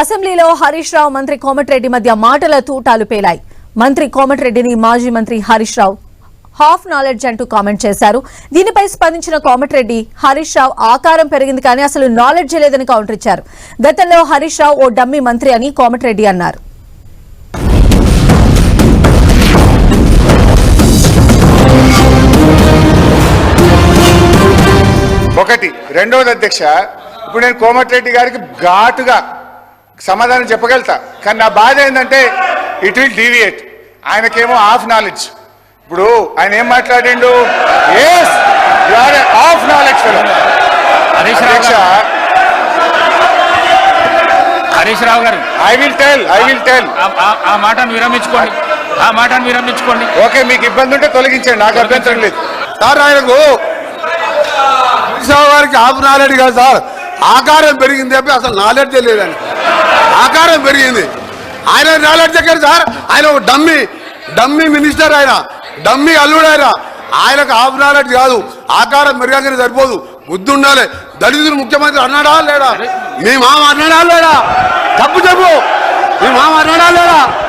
అసెంబ్లీలో హరీష్ రావు మంత్రి కోమటిరెడ్డి మధ్య మాటల తూటాలు పేలాయి. మంత్రి కోమటిరెడ్డిని మాజీ మంత్రి హరీష్ రావు హాఫ్ నాలెడ్జ్ అంటూ కామెంట్ చేశారు. దీనిపై స్పందించిన కోమటిరెడ్డి హరీష్ రావు ఆకారం పెరిగింది కానీ అసలు నాలెడ్జ్ లేదని కౌంటర్ ఇచ్చారు. గతంలో హరీష్ రావు ఓ డమ్మీ మంత్రి అని కోమటిరెడ్డి అన్నారు. ఒకటి రెండవది అధ్యక్ష ఇప్పుడు నేను కోమటిరెడ్డి గారికి ఘాటుగా సమాధానం చెప్పగలుగుతా. కానీ నా బాధ ఏంటంటే ఇట్ విల్ డీవియేట్ ఆయనకేమో హాఫ్ నాలెడ్జ్ ఇప్పుడు ఆయన ఏం మాట్లాడిండు? Yes half knowledge Harish Rao గారు హరీష్ రావు గారు. I will tell I will tell ఆ- మాటను విరమించుకోండి. ఆ మాటను విరమించుకోండి. ఓకే మీకు ఇబ్బంది ఉంటే తొలగించండి నాకు అభ్యంతరం లేదు. సార్ ఆయనకు హరీశ్రావు గారికి హాఫ్ నాలెడ్జ్ కాదు సార్. ఆకారం పెరిగింది చెప్పి అసలు నాలెడ్జ్ లేదు ఆయన ఆకారం పెరిగింది. ఆయన నాలెడ్జ్ ఎక్కడ సార్ ఆయన ఒక డమ్మి డమ్మి మినిస్టర్ ఆయన డమ్మి అల్లుడు ఆయన. ఆయనకు హాఫ్ నాలెడ్జ్ కాదు. ఆకారం పెరిగానే సరిపోదు. బుద్ధి ఉండాలి. దళితులు ముఖ్యమంత్రి అన్నాడా లేడా మీ మామ అన్నాడా లేడా తప్పు చెప్పు. మీ మామ అన్నాడా లేడా